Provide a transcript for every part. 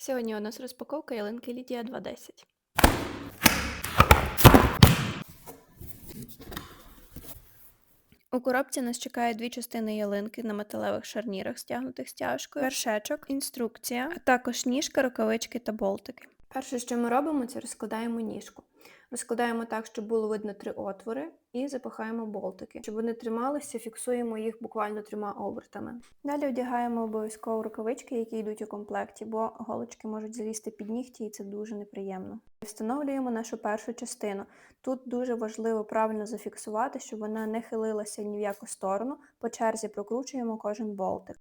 Сьогодні у нас розпаковка ялинки Лідія 210. У коробці нас чекає дві частини ялинки на металевих шарнірах, стягнутих стяжкою, вершечок, інструкція, а також ніжка, рукавички та болтики. Перше, що ми робимо, це розкладаємо ніжку. Розкладаємо так, щоб було видно три отвори, і запихаємо болтики. Щоб вони трималися, фіксуємо їх буквально трьома обертами. Далі одягаємо обов'язково рукавички, які йдуть у комплекті, бо голочки можуть залізти під нігті, і це дуже неприємно. Встановлюємо нашу першу частину. Тут дуже важливо правильно зафіксувати, щоб вона не хилилася ні в яку сторону. По черзі прокручуємо кожен болтик.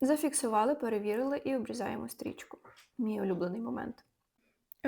Зафіксували, перевірили і обрізаємо стрічку. Мій улюблений момент.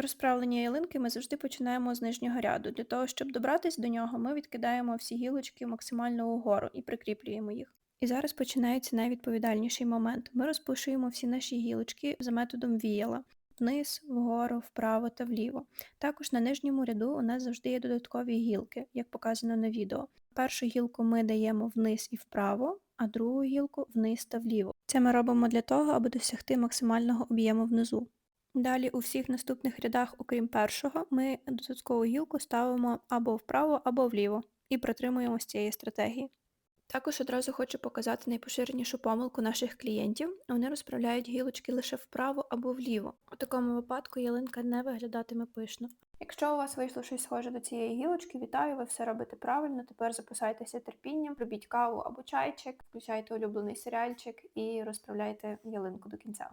Розправлення ялинки ми завжди починаємо з нижнього ряду. Для того, щоб добратись до нього, ми відкидаємо всі гілочки максимально угору і прикріплюємо їх. І зараз починається найвідповідальніший момент. Ми розпушуємо всі наші гілочки за методом віяла. Вниз, вгору, вправо та вліво. Також на нижньому ряду у нас завжди є додаткові гілки, як показано на відео. Першу гілку ми даємо вниз і вправо, а другу гілку вниз та вліво. Це ми робимо для того, аби досягти максимального об'єму внизу. Далі у всіх наступних рядах, окрім першого, ми додаткову гілку ставимо або вправо, або вліво і притримуємося цієї стратегії. Також одразу хочу показати найпоширенішу помилку наших клієнтів. Вони розправляють гілочки лише вправо або вліво. У такому випадку ялинка не виглядатиме пишно. Якщо у вас вийшло щось схоже до цієї гілочки, вітаю, ви все робите правильно. Тепер записайтеся терпінням, робіть каву або чайчик, включайте улюблений серіальчик і розправляйте ялинку до кінця.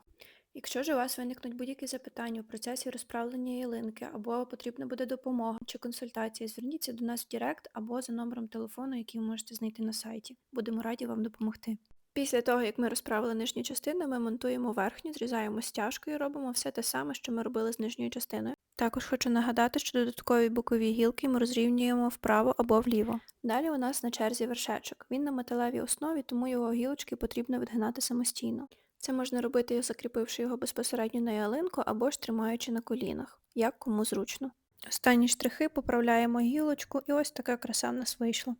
Якщо ж у вас виникнуть будь-які запитання у процесі розправлення ялинки, або потрібна буде допомога чи консультація, зверніться до нас в Директ або за номером телефону, який ви можете знайти на сайті. Будемо раді вам допомогти. Після того, як ми розправили нижню частину, ми монтуємо верхню, зрізаємо стяжкою і робимо все те саме, що ми робили з нижньою частиною. Також хочу нагадати, що додаткові бокові гілки ми розрівнюємо вправо або вліво. Далі у нас на черзі вершечок. Він на металевій основі, тому його гілочки потрібно відгинати самостійно. Це можна робити, закріпивши його безпосередньо на ялинку або ж тримаючи на колінах, як кому зручно. Останні штрихи поправляємо гілочку і ось така краса в нас вийшла.